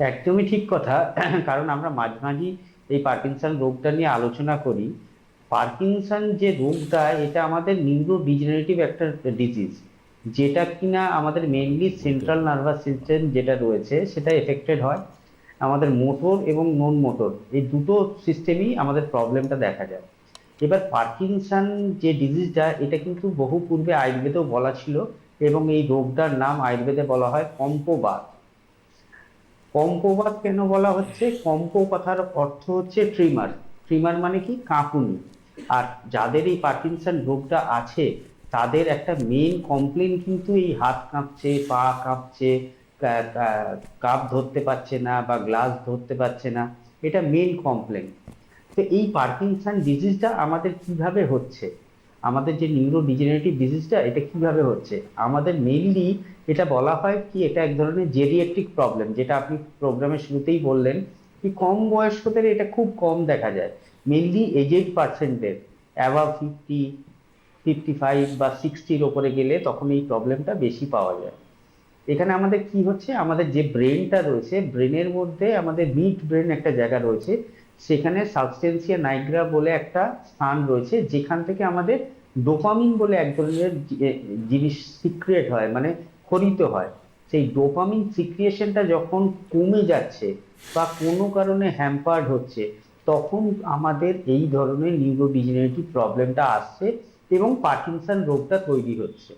একদমই ঠিক কথা। কারণ আমরা মাঝে মাঝে এই পার্কিনসন রোগটা নিয়ে আলোচনা করি। পার্কিনসন যে রোগটা, এটা আমাদের নিউরো ডিজেনারেটিভ একটা ডিজিজ যেটা কিনা আমাদের মেইনলি সেন্ট্রাল নার্ভাস সিস্টেম যেটা রয়েছে, সেটা এফেক্টেড হয়। আমাদের মোটর এবং নন মোটর এই দুটো সিস্টেমই আমাদের প্রবলেমটা দেখা যায়। এবার পার্কিনসন যে ডিজিজটা এটা কিন্তু বহু পূর্বে আয়ুর্বেদেও বলা ছিল এবং এই রোগটার নাম আয়ুর্বেদে বলা হয় কম্পবাত কম্পবাত কেন বলা হচ্ছে? কম্প কথার অর্থ হচ্ছে ট্রিমার ট্রিমার মানে কি? কাঁপুনি। আর যাদের এই পার্কিনসন রোগটা আছে, তাদের একটা মেন কমপ্লেন কিন্তু এই হাত কাঁপছে, পা কাঁপছে কাপ ধরতে পারছে না বা গ্লাস ধরতে পারছে না। এটা মেন কমপ্লেন তো এই পার্কিনসন ডিজিজটা আমাদের কীভাবে হচ্ছে? আমাদের যে নিউরো ডিজেনারেটিভ ডিজিজটা এটা কীভাবে হচ্ছে? আমাদের মেইনলি এটা বলা হয় কি, এটা এক ধরনের জেরিয়াট্রিক প্রবলেম যেটা আপনি প্রোগ্রামের শুরুতেই বললেন, কি কম বয়স্কদের এটা খুব কম দেখা যায়। মেইনলি এজেড পার্সেন্টের অ্যাভাব ফিফটি ফিফটি ফাইভ বা সিক্সটির ওপরে গেলে তখন এই প্রবলেমটা বেশি পাওয়া যায়। এখানে আমাদের কি হচ্ছে, আমাদের যে ব্রেনটা রয়েছে ব্রেনের মধ্যে আমাদের মিড ব্রেন একটা জায়গা রয়েছে, সেখানে সাবস্টেন্সিয়া নাইগ্রা বলে একটা স্থান রয়েছে, যেখান থেকে আমাদের ডোপামিন বলে এক ধরনের জিনিস সিক্রিয়েট হয় মানে খরিত হয়। সেই ডোপামিন সিক্রিয়েশনটা যখন কমে যাচ্ছে বা কোনো কারণে হ্যাম্পার্ড হচ্ছে, তখন আমাদের এই ধরনের নিউরোডিজেনারেটিভ প্রবলেমটা আসছে এবং পার্কিনসন রোগটা তৈরি হচ্ছে।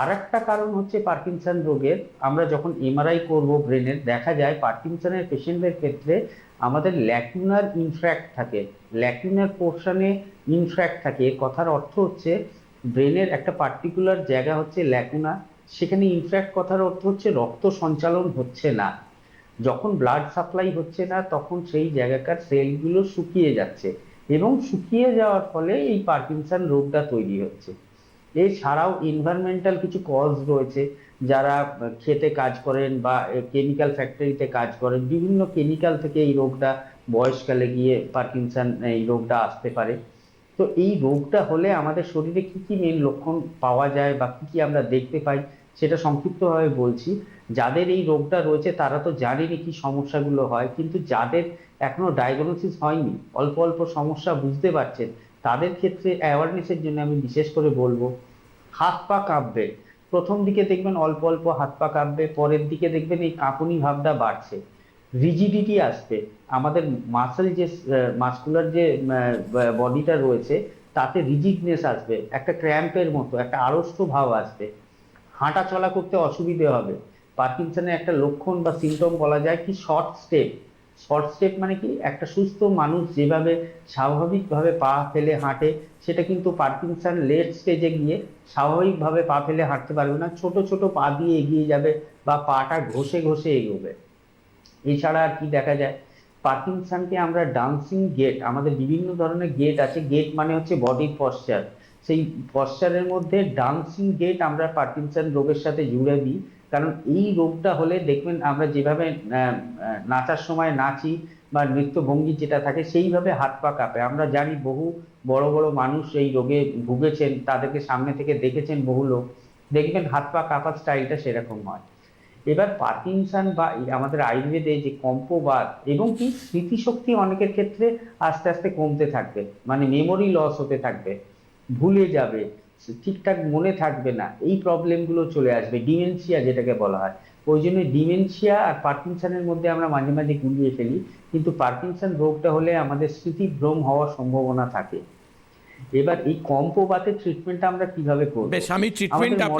আর একটা কারণ হচ্ছে পার্কিনসন রোগের, আমরা যখন এমআরআই করব ব্রেনের, দেখা যায় পার্কিনসনের পেশেন্টদের ক্ষেত্রে আমাদের ল্যাকুনার ইনফ্র্যাক্ট থাকে। ল্যাকুনার পোর্শনে ইনফ্র্যাক্ট থাকে। কথার অর্থ হচ্ছে ব্রেনের একটা পার্টিকুলার জায়গা হচ্ছে ল্যাকুনা সেখানে ইনফ্র্যাক্ট কথার অর্থ হচ্ছে রক্ত সঞ্চালন হচ্ছে না। যখন ব্লাড সাপ্লাই হচ্ছে না, তখন সেই জায়গাকার সেলগুলো শুকিয়ে যাচ্ছে এবং শুকিয়ে যাওয়ার ফলে এই পার্কিনসন রোগটা তৈরি হচ্ছে। এছাড়াও এনভায়রনমেন্টাল কিছু কজ রয়েছে, যারা খেতে কাজ করেন বা কেমিক্যাল ফ্যাক্টরিতে কাজ করেন, বিভিন্ন কেমিক্যাল থেকে এই রোগটা বয়সকালে গিয়ে পার্কিনসন এই রোগটা আসতে পারে। তো এই রোগটা হলে আমাদের শরীরে কি কি মেন লক্ষণ পাওয়া যায় বা কি কি আমরা দেখতে পাই, সেটা সংক্ষিপ্তভাবে বলছি। যাদের এই রোগটা রয়েছে, তারা তো জানেনি কি সমস্যাগুলো হয়, কিন্তু যাদের এখনও ডায়াগনোসিস হয়নি, অল্প অল্প সমস্যা বুঝতে পারছেন তাদের ক্ষেত্রে অ্যাওয়ারনেসের জন্য আমি বিশেষ করে বলব, হাত পা কাঁপবে। প্রথম দিকে দেখবেন অল্প অল্প হাত পা কাঁপবে, পরের দিকে দেখবেন এই কাঁপুনি ভাবটা বাড়ছে। রিজিডিটি আসবে। আমাদের মাসেল যে মাসকুলার যে বডিটা রয়েছে, তাতে রিজিডনেস আসবে। একটা ক্র্যাম্পের মতো, একটা আড়ষ্ট ভাব আসবে। হাঁটা চলা করতে অসুবিধে হবে। পার্কিনসনের একটা লক্ষণ বা সিমটম বলা যায় কি শর্ট স্টেপ শর্ট স্টেপ মানে কি? একটা সুস্থ মানুষ যেভাবে স্বাভাবিকভাবে পা ফেলে হাঁটে, সেটা কিন্তু পার্কিনসন লেট স্টেজে গিয়ে স্বাভাবিকভাবে পা ফেলে হাঁটতে পারবে না। ছোট ছোট পা দিয়ে এগিয়ে যাবে বা পাটা ঘষে ঘষে এগোবে। এছাড়া আর কি দেখা যায়? পার্কিনসনকে আমরা ডান্সিং গেট আমাদের বিভিন্ন ধরনের গেট আছে। গেট মানে হচ্ছে বডি পশ্চার সেই পশ্চারের মধ্যে ডান্সিং গেট আমরা পার্কিনসন রোগের সাথে জুড়ে দিই। কারণ এই রোগটা হলে দেখবেন আমরা যেভাবে নাচার সময় নাচি বা নৃত্য ভঙ্গি যেটা থাকে সেইভাবে হাত পা কাঁপে। আমরা জানি বহু বড় বড় মানুষ এই রোগে ভুগেছেন, তাদেরকে সামনে থেকে দেখেছেন বহু লোক। দেখবেন হাত পা কাঁপার স্টাইলটা সেরকম হয় এবার পার্কিনসন বা আমাদের আয়ুর্বেদে যে কম্পবাত এবং কি স্মৃতিশক্তি অনেকের ক্ষেত্রে আস্তে আস্তে কমতে থাকবে মানে মেমোরি লস হতে থাকবে। ভুলে যাবে ঠিকঠাক মনে থাকবে না এই প্রবলেমগুলো চলে আসবে ডিমেনশিয়া যেটাকে বলা হয়। ওই জন্য ডিমেনশিয়া আর পার্কিনসনের মধ্যে আমরা মাঝে মাঝে গুলিয়ে ফেলি কিন্তু পার্কিনসন রোগটা হলে আমাদের স্মৃতিভ্রম হওয়ার সম্ভাবনা থাকে। এবার এই কম্পবাতের ট্রিটমেন্টটা আমরা কীভাবে করব? বেশ আমি ট্রিটমেন্ট আপনার